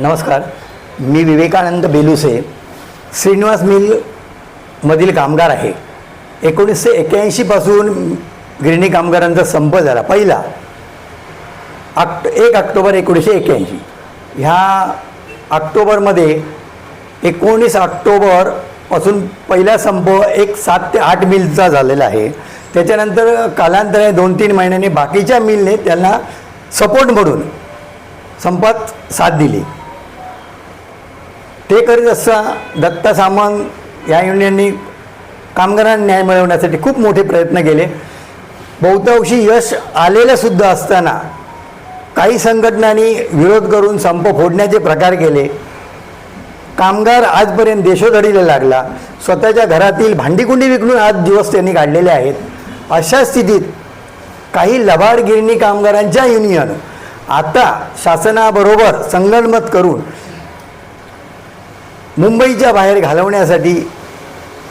नमस्कार. मी विवेकानंद बेलुसे श्रीनिवास मिलमधील कामगार आहे. एकोणीसशे एक्क्याऐंशीपासून गिरणी कामगारांचा संप झाला. पहिला आक्ट एक ऑक्टोबर एकोणीसशे एक्क्याऐंशी. ह्या ऑक्टोबरमध्ये एकोणीस ऑक्टोबरपासून पहिला संप एक सात ते आठ मिलचा झालेला आहे. त्याच्यानंतर कालांतराने दोन तीन महिन्यांनी बाकीच्या मिलने त्यांना सपोर्ट म्हणून संपात साथ दिली. ते करीत असता दत्ता सामंत या युनियननी कामगारांना न्याय मिळवण्यासाठी खूप मोठे प्रयत्न केले. बहुतांशी यश आलेलंसुद्धा असताना काही संघटनांनी विरोध करून संप फोडण्याचे प्रकार केले. कामगार आजपर्यंत देशोधडीला लागला. स्वतःच्या घरातील भांडीकुंडी विकून आज दिवस त्यांनी काढलेले आहेत. अशा स्थितीत काही लबाडगिरणी कामगारांच्या युनियन आता शासनाबरोबर संगणमत करून मुंबईच्या बाहेर घालवण्यासाठी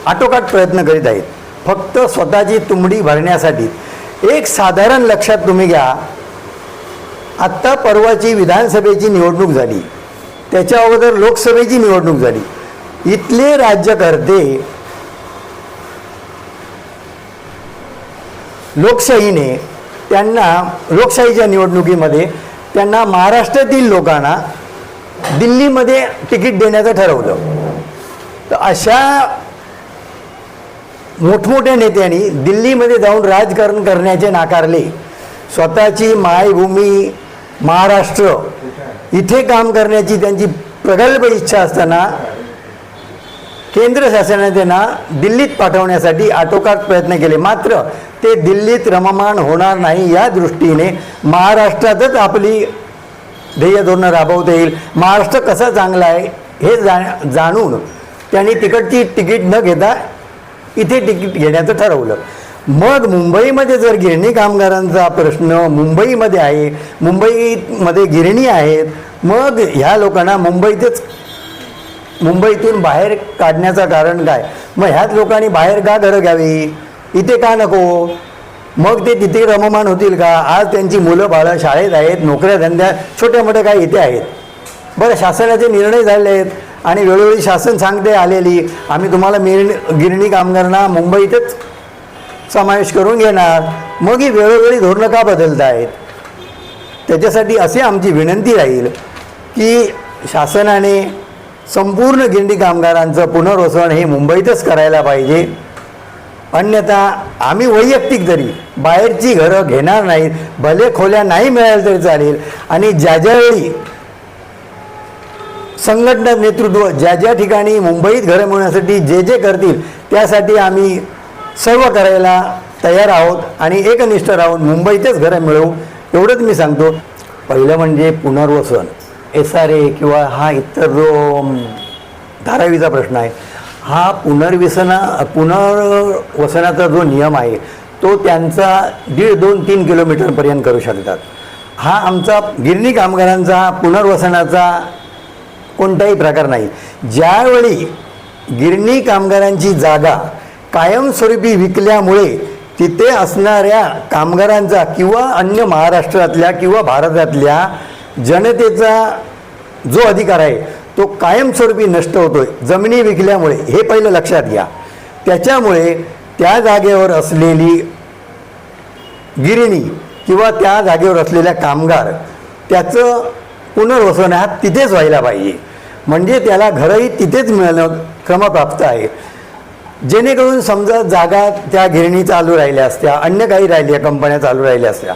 आटोकाट प्रयत्न करीत आहेत. फक्त स्वतःची तुंबडी भरण्यासाठी. एक साधारण लक्षात तुम्ही घ्या आत्ता परवाची विधानसभेची निवडणूक झाली. त्याच्या अगोदर लोकसभेची निवडणूक झाली. इथले राज्यकर्ते लोकशाहीने त्यांना लोकशाहीच्या निवडणुकीमध्ये त्यांना महाराष्ट्रातील लोकांना दिल्लीमध्ये तिकीट देण्याचं ठरवलं. तर अशा मोठमोठ्या नेत्यांनी दिल्लीमध्ये जाऊन राजकारण करण्याचे नाकारले. स्वतःची मायभूमी महाराष्ट्र इथे काम करण्याची त्यांची प्रगल्भ इच्छा असताना केंद्र शासनाने त्यांना दिल्लीत पाठवण्यासाठी आटोकाट प्रयत्न केले. मात्र ते दिल्लीत रममाण होणार नाही या दृष्टीने महाराष्ट्रातच आपली ध्येय धोरणं राबवता येईल. महाराष्ट्र कसा चांगला आहे हे जा जाणून त्यांनी तिकडची तिकीट न घेता इथे तिकीट घेण्याचं ठरवलं. मग मुंबईमध्ये जर गिरणी कामगारांचा प्रश्न मुंबईमध्ये आहे मुंबईमध्ये गिरणी आहेत मग ह्या लोकांना मुंबईतच मुंबईतून बाहेर काढण्याचं कारण काय? मग ह्याच लोकांनी बाहेर का घरं घ्यावी? इथे का नको? मग ते तिथे रममान होतील का? आज त्यांची मुलं बाळं शाळेत आहेत नोकऱ्या धंद्या छोट्या मोठ्या काय इथे आहेत. बरं शासनाचे निर्णय झाले आहेत आणि वेळोवेळी शासन सांगते आलेली आम्ही तुम्हाला मिरणी गिरणी कामगारांना मुंबईतच समावेश करून घेणार. मग ही वेळोवेळी धोरणं का बदलत आहेत त्याच्यासाठी अशी आमची विनंती राहील की शासनाने संपूर्ण गिरणी कामगारांचं पुनर्वसन हे मुंबईतच करायला पाहिजे. अन्यथा आम्ही वैयक्तिक जरी बाहेरची घरं घेणार नाहीत भले खोल्या नाही मिळाल्या तरी चालेल. आणि ज्या ज्यावेळी संघटना नेतृत्व ज्या ज्या ठिकाणी मुंबईत घरं मिळवण्यासाठी जे जे करतील त्यासाठी आम्ही सर्व करायला तयार आहोत आणि एकनिष्ठ राहून मुंबईतच घरं मिळवू एवढंच मी सांगतो. पहिलं म्हणजे पुनर्वसन एस आर ए किंवा हा इतर जो धारावीचा प्रश्न आहे. हा पुनर्वसना पुनर्वसनाचा जो नियम आहे तो त्यांचा दीड दोन तीन किलोमीटरपर्यंत करू शकतात. हा आमचा गिरणी कामगारांचा हा पुनर्वसनाचा कोणताही प्रकार नाही. ज्यावेळी गिरणी कामगारांची जागा कायमस्वरूपी विकल्यामुळे तिथे असणाऱ्या कामगारांचा किंवा अन्य महाराष्ट्रातल्या किंवा भारतातल्या जनतेचा जो अधिकार आहे तो कायमस्वरूपी नष्ट होतोय. जमिनी विकल्यामुळे हे पहिलं लक्षात घ्या. त्याच्यामुळे त्या जागेवर असलेली गिरणी किंवा त्या जागेवर असलेल्या कामगार त्याचं पुनर्वसन हा तिथेच व्हायला पाहिजे. म्हणजे त्याला घरही तिथेच मिळणं क्रमप्राप्त आहे. जेणेकरून समजा जागा त्या गिरणी चालू राहिल्या असत्या अन्य काही राहिल्या कंपन्या चालू राहिल्या असत्या.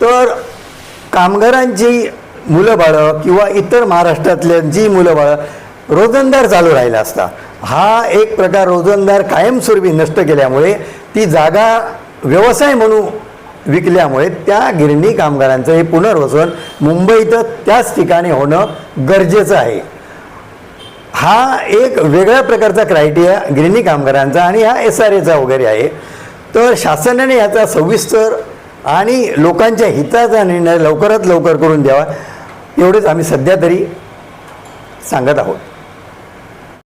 तर कामगारांची मुलं बाळं किंवा इतर महाराष्ट्रातल्यांची मुलं बाळं रोजंदार चालू राहिला असता हा एक प्रकार रोजंदार कायमस्वरूपी नष्ट केल्यामुळे ती जागा व्यवसाय म्हणून विकल्यामुळे त्या गिरणी कामगारांचं हे पुनर्वसन मुंबईत त्याच ठिकाणी होणं गरजेचं आहे. हा एक वेगळ्या प्रकारचा क्रायटेरिया गिरणी कामगारांचा आणि हा एस आर एचा वगैरे आहे. तर शासनाने याचा सविस्तर आणि लोकांच्या हिताचा निर्णय लवकरात लवकर करून द्यावा. एवढेच आम्ही सध्या तरी सांगत आहोत.